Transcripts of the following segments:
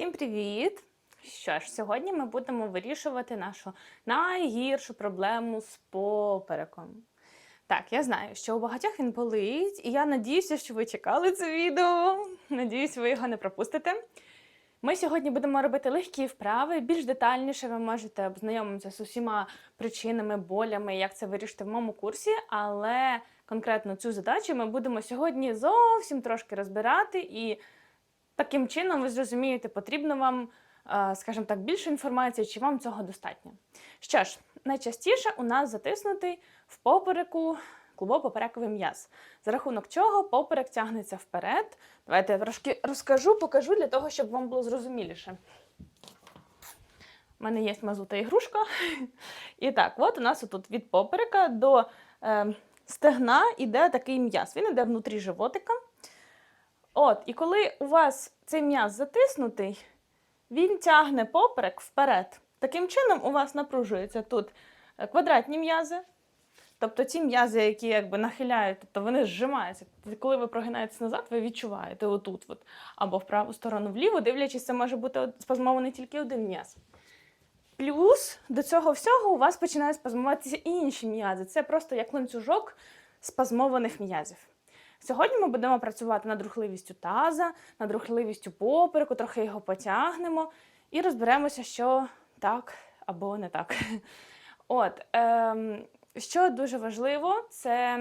Всім привіт! Що ж, сьогодні ми будемо вирішувати нашу найгіршу проблему з попереком. Так, я знаю, що у багатьох він болить, і я надіюся, що ви чекали це відео. Надіюсь, ви його не пропустите. Ми сьогодні будемо робити легкі вправи. Більш детальніше ви можете ознайомитися з усіма причинами, болями, як це вирішити в моєму курсі, але конкретно цю задачу ми будемо сьогодні зовсім трошки розбирати, і таким чином ви зрозумієте, потрібно вам, е, скажімо так, більше інформації, чи вам цього достатньо. Що ж, найчастіше у нас затиснутий в попереку клубово-поперековий м'яз, за рахунок чого поперек тягнеться вперед. Давайте я трошки розкажу, покажу для того, щоб вам було зрозуміліше. У мене є мазута ігрушка. І так, от у нас тут від поперека до е, стегна йде такий м'яз. Він йде внутрі животика. От, і коли у вас цей м'яз затиснутий, він тягне поперек вперед. Таким чином, у вас напружуються тут е, квадратні м'язи, тобто ті м'язи, які якби нахиляють, тобто вони зжимаються. Коли ви прогинаєтесь назад, ви відчуваєте отут, от, або в праву сторону вліво, дивлячись, це може бути спазмований тільки один м'яз. Плюс до цього всього у вас починають спазмуватися і інші м'язи. Це просто як ланцюжок спазмованих м'язів. Сьогодні ми будемо працювати над рухливістю таза, над рухливістю попереку, трохи його потягнемо і розберемося, що так або не так. От, ем, що дуже важливо, це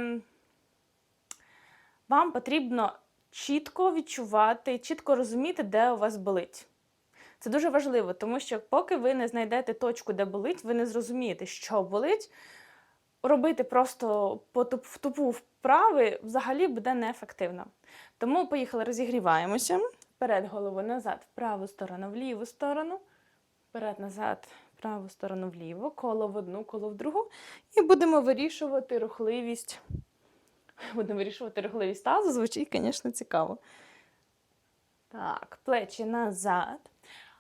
вам потрібно чітко відчувати, чітко розуміти, де у вас болить. Це дуже важливо, тому що поки ви не знайдете точку, де болить, ви не зрозумієте, що болить. Робити просто в тупу вправи взагалі буде неефективно. Тому поїхали, розігріваємося. Вперед голову назад, в праву сторону, в ліву сторону. Вперед, назад, в праву сторону, вліво, коло в одну, коло в другу. І будемо вирішувати рухливість. Будемо вирішувати рухливість тазу, звучить, звісно, цікаво. Так, плечі назад.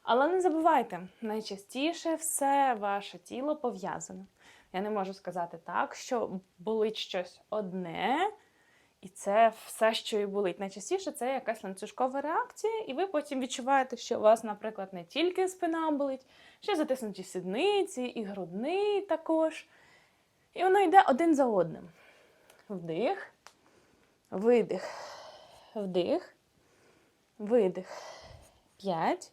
Але не забувайте, найчастіше все ваше тіло пов'язане. Я не можу сказати так, що болить щось одне, і це все, що і болить. Найчастіше це якась ланцюжкова реакція, і ви потім відчуваєте, що у вас, наприклад, не тільки спина болить, ще затиснуті сідниці, і грудний також. І воно йде один за одним. Вдих, видих, вдих, видих. П'ять.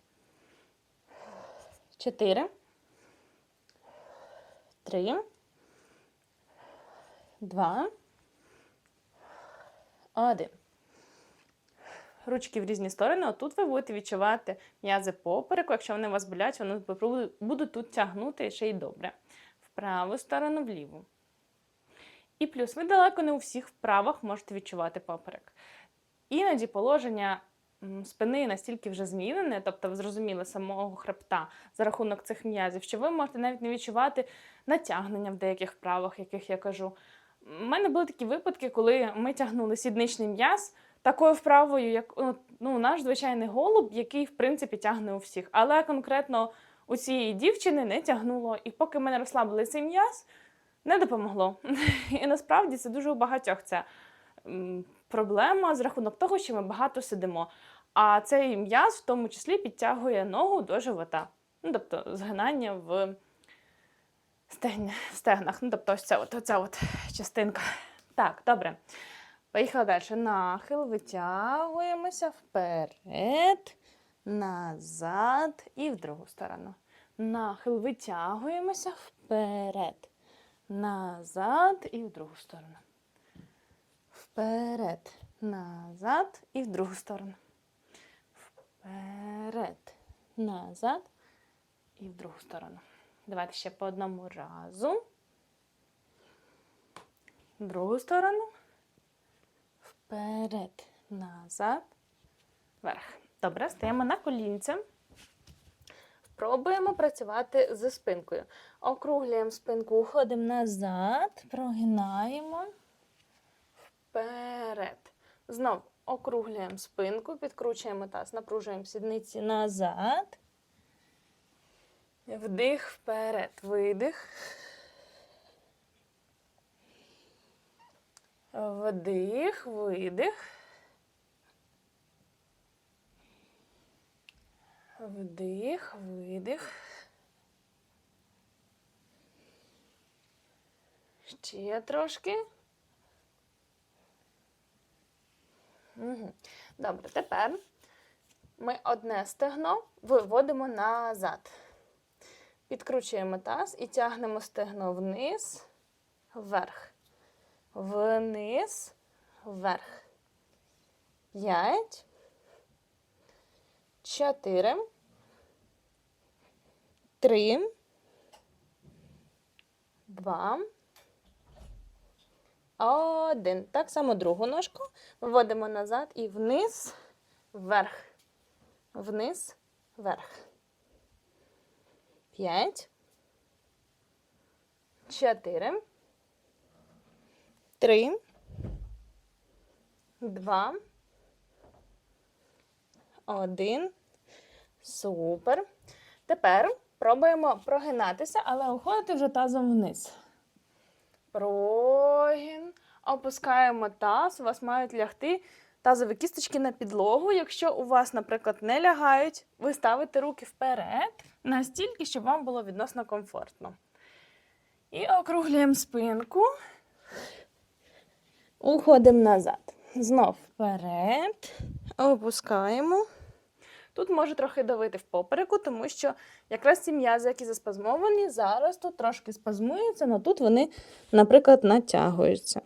Чотири. Три. Два. Один. Ручки в різні сторони. Отут ви будете відчувати м'язи попереку. Якщо вони у вас болять, вони будуть тут тягнути ще й добре. В праву сторону, вліву. І плюс ви далеко не у всіх вправах можете відчувати поперек. Іноді положення спини настільки вже змінене, тобто ви зрозуміли самого хребта за рахунок цих м'язів, що ви можете навіть не відчувати натягнення в деяких вправах, яких я кажу. У мене були такі випадки, коли ми тягнули сідничний м'яз такою вправою, як ну, наш звичайний голуб, який в принципі тягне у всіх. Але конкретно у цієї дівчини не тягнуло. І поки ми не розслабили цей м'яз, не допомогло. І насправді це дуже у багатьох м, проблема з рахунок того, що ми багато сидимо. А цей м'яз в тому числі підтягує ногу до живота. Ну, тобто згинання в стегнах. Ну, тобто ось це от, оця от частинка. Так, добре. Поїхали далі. Нахил, витягуємося вперед, назад і в другу сторону. Нахил, витягуємося вперед, назад і в другу сторону. Вперед, назад і в другу сторону. Вперед, назад і в другу сторону. Давайте ще по одному разу. В другу сторону. Вперед, назад, вверх. Добре, стаємо на колінця. Спробуємо працювати з спинкою. Округлюємо спинку, уходимо назад, прогинаємо. Вперед. Знов округлюємо спинку, підкручуємо таз, напружуємо сідниці назад. Вдих вперед, видих. Вдих, видих. Вдих, видих. Ще трошки. Добре, тепер ми одне стегно виводимо назад. Підкручуємо таз і тягнемо стегно вниз, вверх. Вниз, вверх. П'ять. Чотири. Три. Два. Один. Так само другу ножку. Вводимо назад і вниз, вверх. Вниз, вверх. П'ять. Чотири. Три. Два. Один. Супер. Тепер пробуємо прогинатися, але уходити вже тазом вниз. Прогін. Опускаємо таз. У вас мають лягти тазові кісточки на підлогу. Якщо у вас, наприклад, не лягають, ви ставите руки вперед настільки, щоб вам було відносно комфортно. І округлюємо спинку. Уходимо назад. Знов вперед. Опускаємо. Тут може трохи давити в попереку, тому що якраз ці м'язи, які заспазмовані, зараз тут трошки спазмуються, але тут вони, наприклад, натягуються.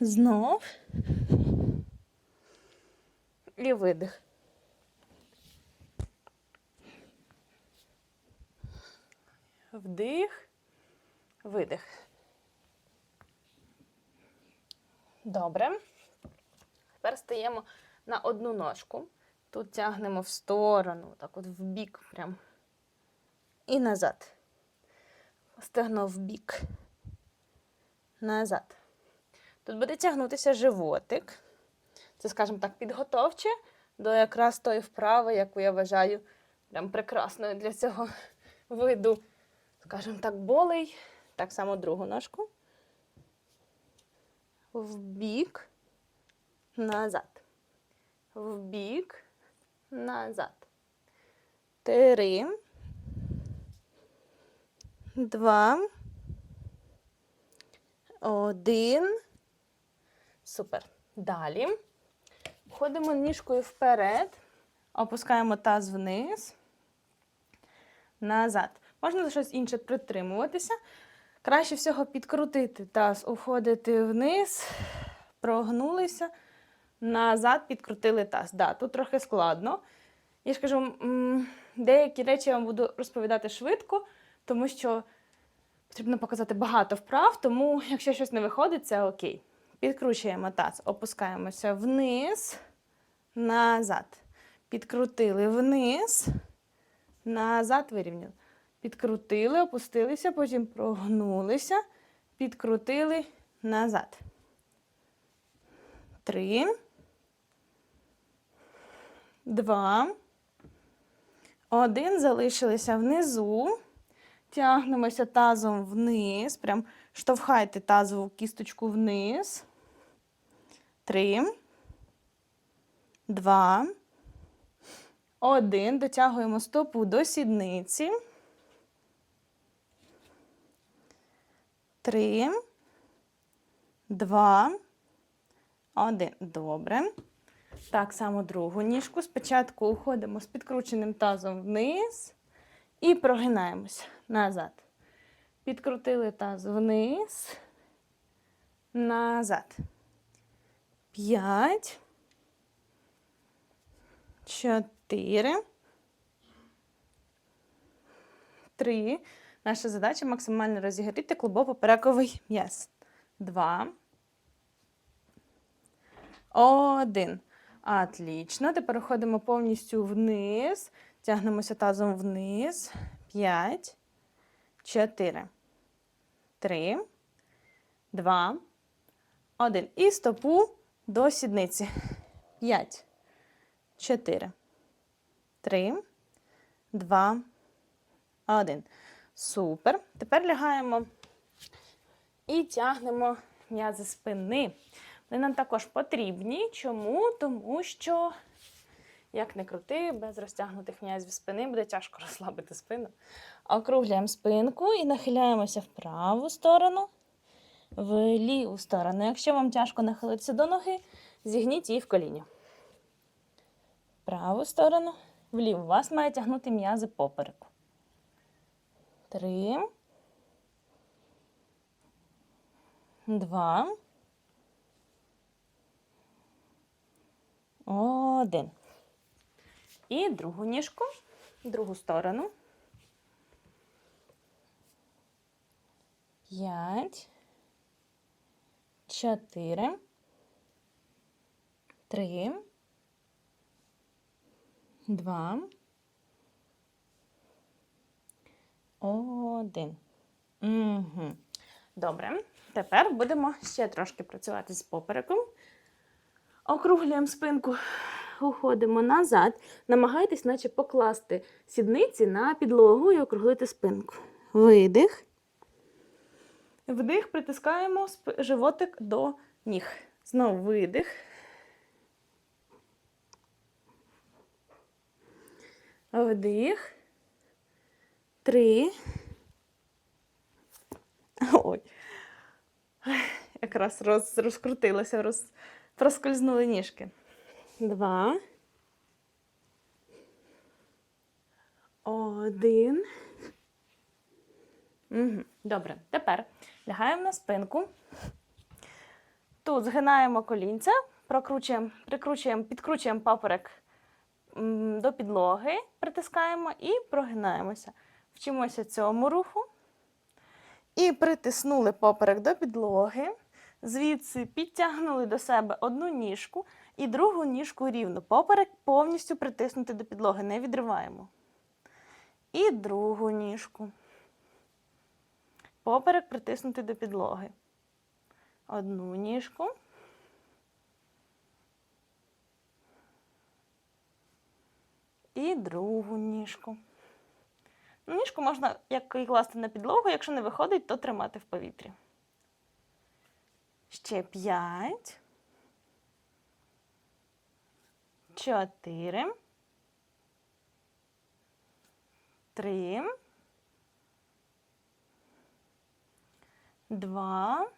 Знов. І видих. Вдих, видих. Добре. Тепер стаємо на одну ножку. Тут тягнемо в сторону, так от в бік прям. І назад. Стегно в бік. Назад. Тут буде тягнутися животик. Це, скажімо так, підготовче до якраз тої вправи, яку я вважаю прям прекрасною для цього виду, скажімо так, болей. Так само другу ножку. В бік, назад. В бік, назад. Три. Два. Один. Супер. Далі. Ходимо ніжкою вперед. Опускаємо таз вниз. Назад. Можна за щось інше притримуватися. Краще всього підкрутити таз, уходити вниз, прогнулися, назад підкрутили таз. Да, тут трохи складно. Я ж кажу, деякі речі я вам буду розповідати швидко, тому що потрібно показати багато вправ, тому якщо щось не виходить, це окей. Підкручуємо таз, опускаємося вниз, назад. Підкрутили вниз, назад вирівняли. Підкрутили, опустилися, потім прогнулися, підкрутили назад. Три. Два. Один. Залишилися внизу. Тягнемося тазом вниз. Прям штовхайте тазову кісточку вниз. Три. Два. Один. Дотягуємо стопу до сідниці. Три. Два. Один. Добре. Так само другу ніжку. Спочатку уходимо з підкрученим тазом вниз і прогинаємося назад. Підкрутили таз вниз, назад. П'ять. Чотири. Три. Наша задача максимально розігріти клубово-поперековий м'яз. Два. Один. Отлично. Тепер переходимо повністю вниз. Тягнемося тазом вниз. П'ять. Чотири. Три. Два. Один. І стопу до сідниці. П'ять. Чотири. Три. Два. Один. Супер. Тепер лягаємо і тягнемо м'язи спини. Вони нам також потрібні. Чому? Тому що Як не крути, без розтягнутих м'язів спини буде тяжко розслабити спину. Округляємо спинку і нахиляємося в праву сторону, в ліву сторону. Якщо вам тяжко нахилитися до ноги, зігніть її в коліні. Праву сторону, вліву. Вас має тягнути м'язи попереку. Три. Два. Один. І другу ніжку, другу сторону. П'ять. Чотири. Три. Два. Один. Угу. Добре. Тепер будемо ще трошки працювати з попереком. Округлюємо спинку, уходимо назад. Намагайтесь, наче покласти сідниці на підлогу і округлити спинку. Видих. Вдих, притискаємо животик до ніг. Знову видих. Вдих. Три. Ой. Якраз роз, розкрутилося, роз, проскользнули ніжки. Два. Один. Угу. Добре. Тепер лягаємо на спинку. Тут згинаємо колінця, прокручуємо, прикручуємо, підкручуємо поперек м, до підлоги, притискаємо і прогинаємося. Вчимося цьому руху. І притиснули поперек до підлоги. Звідси підтягнули до себе одну ніжку і другу ніжку рівно. Поперек повністю притиснути до підлоги, не відриваємо. І другу ніжку. Поперек притиснути до підлоги. Одну ніжку. І другу ніжку. Ніжку можна як і класти на підлогу, якщо не виходить, то тримати в повітрі. Ще п'ять. Чотири. Три. Два.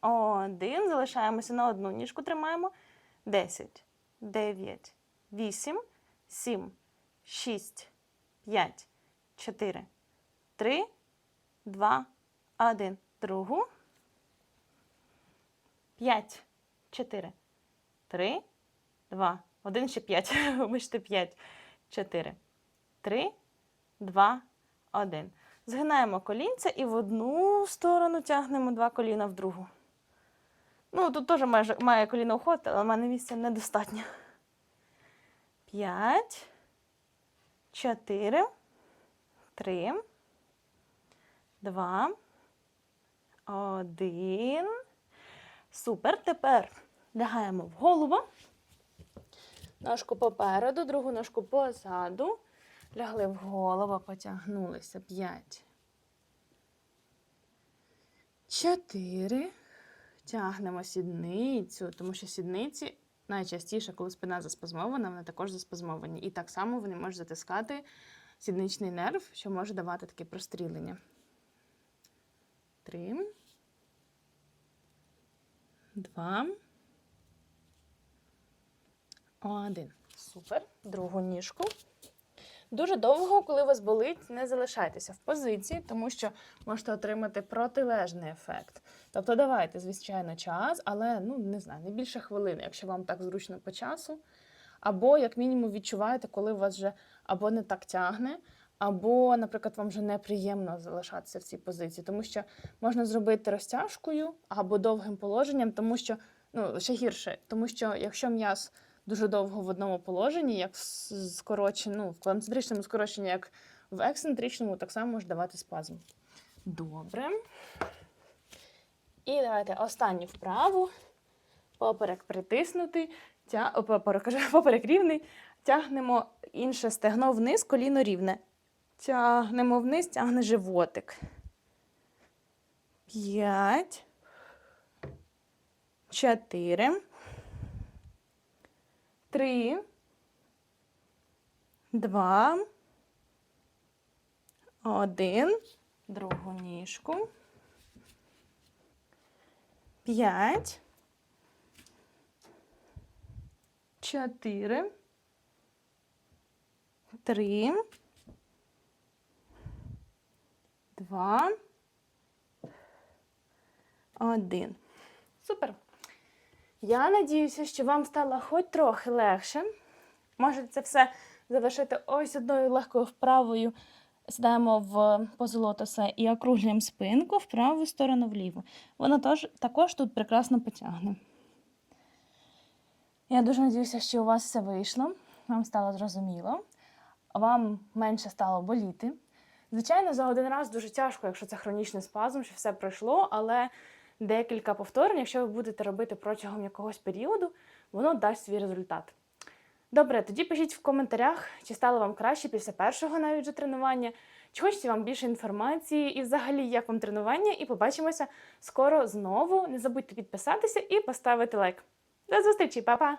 Один. Залишаємося на одну ніжку. Тримаємо. Десять. Дев'ять. Вісім. Сім. Шість. П'ять. Чотири. Три. Два. Один. Другу. П'ять. Чотири. Три. Два. Один ще п'ять. Вибачте, п'ять. Чотири. Три. Два. Один. Згинаємо колінця і в одну сторону тягнемо два коліна в другу. Ну, тут теж має, має коліно уходити, але в мене місця недостатньо. П'ять. Чотири. Три. Два. Один. Супер. Тепер лягаємо в голову. Ножку попереду, другу ножку позаду. Лягли в голову, потягнулися. П'ять. Чотири. Тягнемо сідницю, тому що сідниці найчастіше, коли спина заспазмована, вони також заспазмовані. І так само вони можуть затискати сідничний нерв, що може давати таке прострілення. Три. Два. Один. Супер. Другу ніжку. Дуже довго, коли вас болить, не залишайтеся в позиції, тому що можете отримати протилежний ефект. Тобто давайте, звичайно, час, але ну не знаю, не більше хвилини, якщо вам так зручно по часу. Або, як мінімум, відчуваєте, коли вас вже або не так тягне, або, наприклад, вам вже неприємно залишатися в цій позиції, тому що можна зробити розтяжкою або довгим положенням, тому що ну ще гірше, тому що якщо м'яз дуже довго в одному положенні, як скорочено, ну, в концентричному скороченні, як в ексцентричному, так само може давати спазм. Добре. І давайте останню вправу. Поперек притиснутий, тя... Поперек, поперек рівний. Тягнемо інше стегно вниз, коліно рівне. Тягнемо вниз, тягне животик. П'ять. Чотири. три, два, один, другу ніжку, п'ять, чотири, три, два, один. Супер. Я надіюся, що вам стало хоч трохи легше. Можете це все завершити ось одною легкою вправою. Сідаємо в позу лотоса і округлюємо спинку в праву сторону вліву. Воно тож, також тут прекрасно потягне. Я дуже надіюся, що у вас все вийшло, вам стало зрозуміло, вам менше стало боліти. Звичайно, за один раз дуже тяжко, якщо це хронічний спазм, що все пройшло, але декілька повторень, якщо ви будете робити протягом якогось періоду, воно дасть свій результат. Добре, тоді пишіть в коментарях, чи стало вам краще після першого навіть же тренування, чи хочете вам більше інформації і взагалі як вам тренування, і побачимося скоро знову. Не забудьте підписатися і поставити лайк. До зустрічі, па-па!